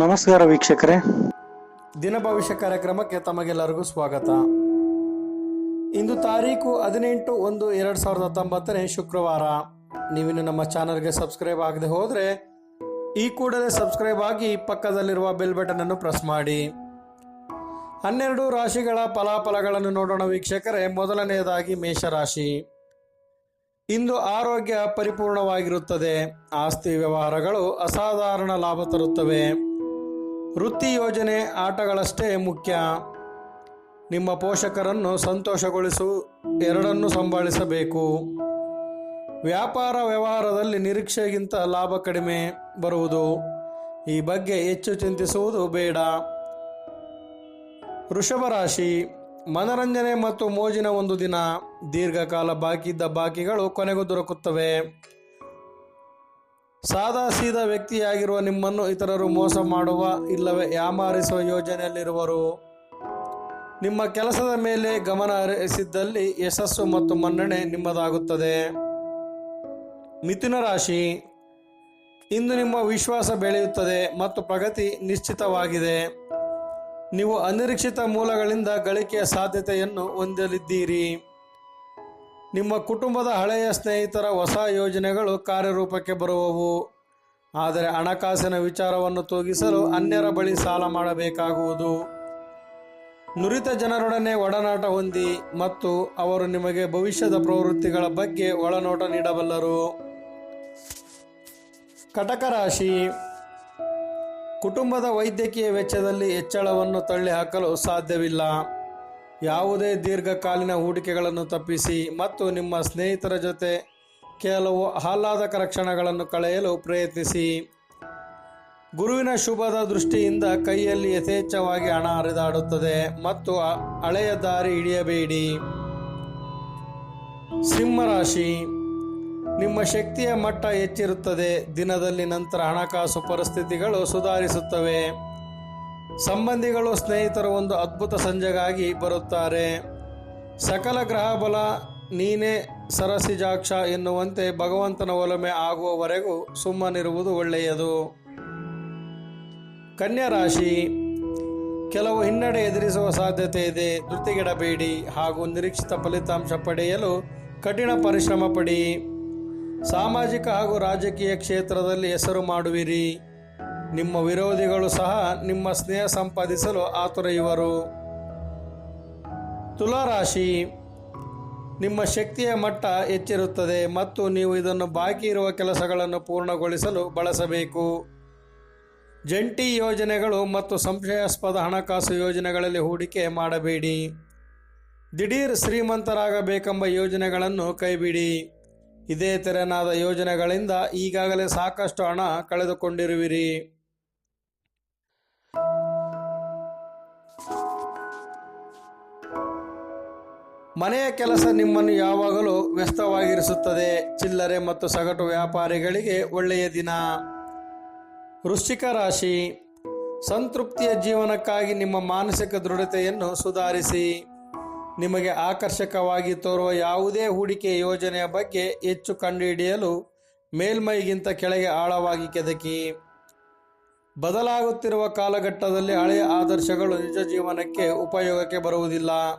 ನಮಸ್ಕಾರ ವೀಕ್ಷಕರೇ. ದಿನ ಭವಿಷ್ಯ ಕಾರ್ಯಕ್ರಮಕ್ಕೆ ತಮಗೆಲ್ಲರಿಗೂ ಸ್ವಾಗತ. ಇಂದು ತಾರೀಕು ಹದಿನೆಂಟು ಒಂದು ಎರಡು ಸಾವಿರದ ಹತ್ತೊಂಬತ್ತನೇ ಶುಕ್ರವಾರ. ನೀವಿನ್ನು ನಮ್ಮ ಚಾನಲ್ಗೆ ಸಬ್ಸ್ಕ್ರೈಬ್ ಆಗದೆ ಹೋದರೆ ಈ ಕೂಡಲೇ ಸಬ್ಸ್ಕ್ರೈಬ್ ಆಗಿ ಪಕ್ಕದಲ್ಲಿರುವ ಬೆಲ್ ಬಟನ್ ಅನ್ನು ಪ್ರೆಸ್ ಮಾಡಿ. ಹನ್ನೆರಡು ರಾಶಿಗಳ ಫಲಾಫಲಗಳನ್ನು ನೋಡೋಣ ವೀಕ್ಷಕರೇ. ಮೊದಲನೆಯದಾಗಿ ಮೇಷರಾಶಿ. ಇಂದು ಆರೋಗ್ಯ ಪರಿಪೂರ್ಣವಾಗಿರುತ್ತದೆ. ಆಸ್ತಿ ವ್ಯವಹಾರಗಳು ಅಸಾಧಾರಣ ಲಾಭ ತರುತ್ತವೆ. ವೃತ್ತಿ ಯೋಜನೆ ಆಟಗಳಷ್ಟೇ ಮುಖ್ಯ. ನಿಮ್ಮ ಪೋಷಕರನ್ನು ಸಂತೋಷಗೊಳಿಸು, ಎರಡನ್ನೂ ಸಂಭಾಳಿಸಬೇಕು. ವ್ಯಾಪಾರ ವ್ಯವಹಾರದಲ್ಲಿ ನಿರೀಕ್ಷೆಗಿಂತ ಲಾಭ ಕಡಿಮೆ ಬರುವುದು. ಈ ಬಗ್ಗೆ ಹೆಚ್ಚು ಚಿಂತಿಸುವುದು ಬೇಡ. ವೃಷಭ ರಾಶಿ. ಮನರಂಜನೆ ಮತ್ತು ಮೋಜಿನ ಒಂದು ದಿನ. ದೀರ್ಘಕಾಲ ಬಾಕಿ ಇದ್ದ ಬಾಕಿಗಳು ಕೊನೆಗೂ ದೊರಕುತ್ತವೆ. ಸಾದಾ ಸೀದಾ ವ್ಯಕ್ತಿಯಾಗಿರುವ ನಿಮ್ಮನ್ನು ಇತರರು ಮೋಸ ಮಾಡುವ, ಇಲ್ಲವೇ ಯಾಮಾರಿಸುವ ಯೋಜನೆಯಲ್ಲಿರುವರು. ನಿಮ್ಮ ಕೆಲಸದ ಮೇಲೆ ಗಮನ ಹರಿಸಿದ್ದಲ್ಲಿ ಯಶಸ್ಸು ಮತ್ತು ಮನ್ನಣೆ ನಿಮ್ಮದಾಗುತ್ತದೆ. ಮಿಥುನ ರಾಶಿ. ಇಂದು ನಿಮ್ಮ ವಿಶ್ವಾಸ ಬೆಳೆಯುತ್ತದೆ ಮತ್ತು ಪ್ರಗತಿ ನಿಶ್ಚಿತವಾಗಿದೆ. ನೀವು ಅನಿರೀಕ್ಷಿತ ಮೂಲಗಳಿಂದ ಗಳಿಕೆಯ ಸಾಧ್ಯತೆಯನ್ನು ಹೊಂದಲಿದ್ದೀರಿ. ನಿಮ್ಮ ಕುಟುಂಬದ ಹಳೆಯ ಸ್ನೇಹಿತರ ಹೊಸ ಯೋಜನೆಗಳು ಕಾರ್ಯರೂಪಕ್ಕೆ ಬರುವವು. ಆದರೆ ಹಣಕಾಸಿನ ವಿಚಾರವನ್ನು ತೂಗಿಸಲು ಅನ್ಯರ ಬಳಿ ಸಾಲ ಮಾಡಬೇಕಾಗುವುದು. ನುರಿತ ಜನರೊಡನೆ ಒಡನಾಟ ಹೊಂದಿ ಮತ್ತು ಅವರು ನಿಮಗೆ ಭವಿಷ್ಯದ ಪ್ರವೃತ್ತಿಗಳ ಬಗ್ಗೆ ಒಳನೋಟ ನೀಡಬಲ್ಲರು. ಕಟಕ ರಾಶಿ ಕುಟುಂಬದ ವೈದ್ಯಕೀಯ ವೆಚ್ಚದಲ್ಲಿ ಹೆಚ್ಚಳವನ್ನು ತಳ್ಳಿಹಾಕಲು ಸಾಧ್ಯವಿಲ್ಲ. ಯಾವುದೇ ದೀರ್ಘಕಾಲೀನ ಹೂಡಿಕೆಗಳನ್ನು ತಪ್ಪಿಸಿ ಮತ್ತು ನಿಮ್ಮ ಸ್ನೇಹಿತರ ಜೊತೆ ಕೆಲವು ಆಹ್ಲಾದಕರ ಕ್ಷಣಗಳನ್ನು ಕಳೆಯಲು ಪ್ರಯತ್ನಿಸಿ. ಗುರುವಿನ ಶುಭದ ದೃಷ್ಟಿಯಿಂದ ಕೈಯಲ್ಲಿ ಯಥೇಚ್ಛವಾಗಿ ಹಣ ಹರಿದಾಡುತ್ತದೆ ಮತ್ತು ಹಳೆಯ ದಾರಿ ಹಿಡಿಯಬೇಡಿ. ಸಿಂಹರಾಶಿ ನಿಮ್ಮ ಶಕ್ತಿಯ ಮಟ್ಟ ಹೆಚ್ಚಿರುತ್ತದೆ. ದಿನದಲ್ಲಿ ನಂತರ ಹಣಕಾಸು ಪರಿಸ್ಥಿತಿಗಳು ಸುಧಾರಿಸುತ್ತವೆ. ಸಂಬಂಧಿಗಳು, ಸ್ನೇಹಿತರು ಒಂದು ಅದ್ಭುತ ಸಂಜೆಗಾಗಿ ಬರುತ್ತಾರೆ. ಸಕಲ ಗ್ರಹ ಬಲ ನೀನೇ ಸರಸಿಜಾಕ್ಷ ಎನ್ನುವಂತೆ ಭಗವಂತನ ಒಲಮೆ ಆಗುವವರೆಗೂ ಸುಮ್ಮನಿರುವುದು ಒಳ್ಳೆಯದು. ಕನ್ಯಾ ರಾಶಿ, ಕೆಲವು ಹಿನ್ನಡೆ ಎದುರಿಸುವ ಸಾಧ್ಯತೆ ಇದೆ. ಧೃತಿಗೆಡಬೇಡಿ ಹಾಗೂ ನಿರೀಕ್ಷಿತ ಫಲಿತಾಂಶ ಪಡೆಯಲು ಕಠಿಣ ಪರಿಶ್ರಮ ಪಡಿ. ಸಾಮಾಜಿಕ ಹಾಗೂ ರಾಜಕೀಯ ಕ್ಷೇತ್ರದಲ್ಲಿ ಹೆಸರು ಮಾಡುವಿರಿ. ನಿಮ್ಮ ವಿರೋಧಿಗಳು ಸಹ ನಿಮ್ಮ ಸ್ನೇಹ ಸಂಪಾದಿಸಲು ಆತುರೆಯುವರು. ತುಲಾರಾಶಿ. ನಿಮ್ಮ ಶಕ್ತಿಯ ಮಟ್ಟ ಹೆಚ್ಚಿರುತ್ತದೆ ಮತ್ತು ನೀವು ಇದನ್ನು ಬಾಕಿ ಇರುವ ಕೆಲಸಗಳನ್ನು ಪೂರ್ಣಗೊಳಿಸಲು ಬಳಸಬೇಕು. ಜಂಟಿ ಯೋಜನೆಗಳು ಮತ್ತು ಸಂಶಯಾಸ್ಪದ ಹಣಕಾಸು ಯೋಜನೆಗಳಲ್ಲಿ ಹೂಡಿಕೆ ಮಾಡಬೇಡಿ. ದಿಢೀರ್ ಶ್ರೀಮಂತರಾಗಬೇಕೆಂಬ ಯೋಜನೆಗಳನ್ನು ಕೈಬಿಡಿ. ಇದೇ ತೆರನಾದ ಯೋಜನೆಗಳಿಂದ ಈಗಾಗಲೇ ಸಾಕಷ್ಟು ಹಣ ಕಳೆದುಕೊಂಡಿರುವಿರಿ. ಮನೆಯ ಕೆಲಸ ನಿಮ್ಮನ್ನು ಯಾವಾಗಲೂ ವ್ಯಸ್ತವಾಗಿರಿಸುತ್ತದೆ. ಚಿಲ್ಲರೆ ಮತ್ತು ಸಗಟು ವ್ಯಾಪಾರಿಗಳಿಗೆ ಒಳ್ಳೆಯ ದಿನ. ವೃಶ್ಚಿಕ ರಾಶಿ, ಸಂತೃಪ್ತಿಯ ಜೀವನಕ್ಕಾಗಿ ನಿಮ್ಮ ಮಾನಸಿಕ ದೃಢತೆಯನ್ನು ಸುಧಾರಿಸಿ. ನಿಮಗೆ ಆಕರ್ಷಕವಾಗಿ ತೋರುವ ಯಾವುದೇ ಹೂಡಿಕೆ ಯೋಜನೆಯ ಬಗ್ಗೆ ಹೆಚ್ಚು ಕಂಡುಹಿಡಿಯಲು ಮೇಲ್ಮೈಗಿಂತ ಕೆಳಗೆ ಆಳವಾಗಿ ಕೆದಕಿ. ಬದಲಾಗುತ್ತಿರುವ ಕಾಲಘಟ್ಟದಲ್ಲಿ ಹಳೆಯ ಆದರ್ಶಗಳು ನಿಜ ಜೀವನಕ್ಕೆ ಉಪಯೋಗಕ್ಕೆ ಬರುವುದಿಲ್ಲ.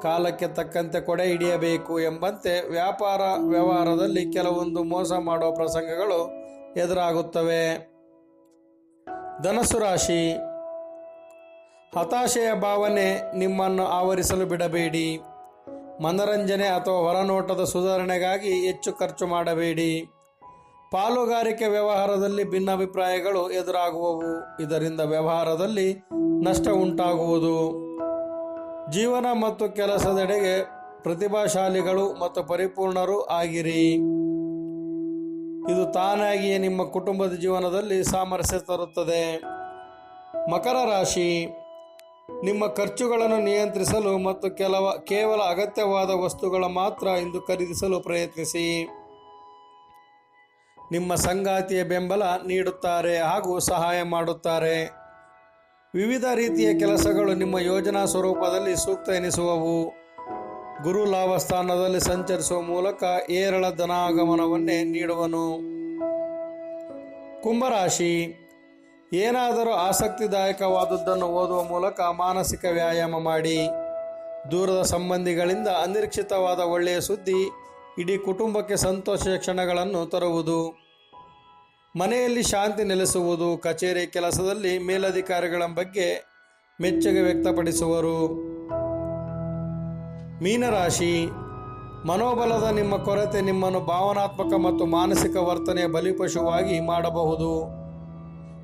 ಕಾಲಕ್ಕೆ ತಕ್ಕಂತೆ ಕೊಡೆ ಹಿಡಿಯಬೇಕು ಎಂಬಂತೆ ವ್ಯಾಪಾರ ವ್ಯವಹಾರದಲ್ಲಿ ಕೆಲವೊಂದು ಮೋಸ ಮಾಡುವ ಪ್ರಸಂಗಗಳು ಎದುರಾಗುತ್ತವೆ. ಧನಸ್ಸು ರಾಶಿ. ಹತಾಶೆಯ ಭಾವನೆ ನಿಮ್ಮನ್ನು ಆವರಿಸಲು ಬಿಡಬೇಡಿ. ಮನರಂಜನೆ ಅಥವಾ ಹೊರನೋಟದ ಸುಧಾರಣೆಗಾಗಿ ಹೆಚ್ಚು ಖರ್ಚು ಮಾಡಬೇಡಿ. ಪಾಲುಗಾರಿಕೆ ವ್ಯವಹಾರದಲ್ಲಿ ಭಿನ್ನಾಭಿಪ್ರಾಯಗಳು ಎದುರಾಗುವವು. ಇದರಿಂದ ವ್ಯವಹಾರದಲ್ಲಿ ನಷ್ಟ ಉಂಟಾಗುವುದು. ಜೀವನ ಮತ್ತು ಕೆಲಸದೆಡೆಗೆ ಪ್ರತಿಭಾಶಾಲಿಗಳು ಮತ್ತು ಪರಿಪೂರ್ಣರು ಆಗಿರಿ. ಇದು ತಾನಾಗಿಯೇ ನಿಮ್ಮ ಕುಟುಂಬದ ಜೀವನದಲ್ಲಿ ಸಾಮರಸ್ಯ ತರುತ್ತದೆ. ಮಕರ ರಾಶಿ. ನಿಮ್ಮ ಖರ್ಚುಗಳನ್ನು ನಿಯಂತ್ರಿಸಲು ಮತ್ತು ಕೆಲವ, ಕೇವಲ ಅಗತ್ಯವಾದ ವಸ್ತುಗಳ ಮಾತ್ರ ಇಂದು ಖರೀದಿಸಲು ಪ್ರಯತ್ನಿಸಿ. ನಿಮ್ಮ ಸಂಗಾತಿಯ ಬೆಂಬಲ ನೀಡುತ್ತಾರೆ ಹಾಗೂ ಸಹಾಯ ಮಾಡುತ್ತಾರೆ. ವಿವಿಧ ರೀತಿಯ ಕೆಲಸಗಳು ನಿಮ್ಮ ಯೋಜನಾ ಸ್ವರೂಪದಲ್ಲಿ ಸೂಕ್ತ ಎನಿಸುವವು. ಗುರು ಲಾಭ ಸ್ಥಾನದಲ್ಲಿ ಸಂಚರಿಸುವ ಮೂಲಕ ಏರಳ ಧನಾಗಮನವನ್ನೇ ನೀಡುವನು. ಕುಂಭರಾಶಿ ಏನಾದರೂ ಆಸಕ್ತಿದಾಯಕವಾದದ್ದನ್ನು ಓದುವ ಮೂಲಕ ಮಾನಸಿಕ ವ್ಯಾಯಾಮ ಮಾಡಿ. ದೂರದ ಸಂಬಂಧಿಗಳಿಂದ ಅನಿರೀಕ್ಷಿತವಾದ ಒಳ್ಳೆಯ ಸುದ್ದಿ, ಇಡೀ ಕುಟುಂಬಕ್ಕೆ ಸಂತೋಷ ಕ್ಷಣಗಳನ್ನು ತರುವುದು. ಮನೆಯಲ್ಲಿ ಶಾಂತಿ ನೆಲೆಸುವುದು, ಕಚೇರಿ ಕೆಲಸದಲ್ಲಿ ಮೇಲಧಿಕಾರಿಗಳ ಬಗ್ಗೆ ಮೆಚ್ಚುಗೆ ವ್ಯಕ್ತಪಡಿಸುವರು. ಮೀನರಾಶಿ, ಮನೋಬಲದ ನಿಮ್ಮ ಕೊರತೆ ನಿಮ್ಮನ್ನು ಭಾವನಾತ್ಮಕ ಮತ್ತು ಮಾನಸಿಕ ವರ್ತನೆಯ ಬಲಿಪಶುವಾಗಿ ಮಾಡಬಹುದು.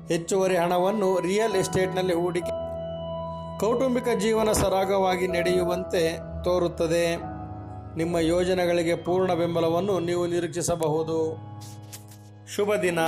ಹೆಚ್ಚುವರಿ ಹಣವನ್ನು ರಿಯಲ್ ಎಸ್ಟೇಟ್ನಲ್ಲಿ ಹೂಡಿಕೆ ಕೌಟುಂಬಿಕ ಜೀವನ ಸರಾಗವಾಗಿ ನಡೆಯುವಂತೆ ತೋರುತ್ತದೆ. ನಿಮ್ಮ ಯೋಜನೆಗಳಿಗೆ ಪೂರ್ಣ ಬೆಂಬಲವನ್ನು ನೀವು ನಿರೀಕ್ಷಿಸಬಹುದು. ಶುಭ ದಿನ.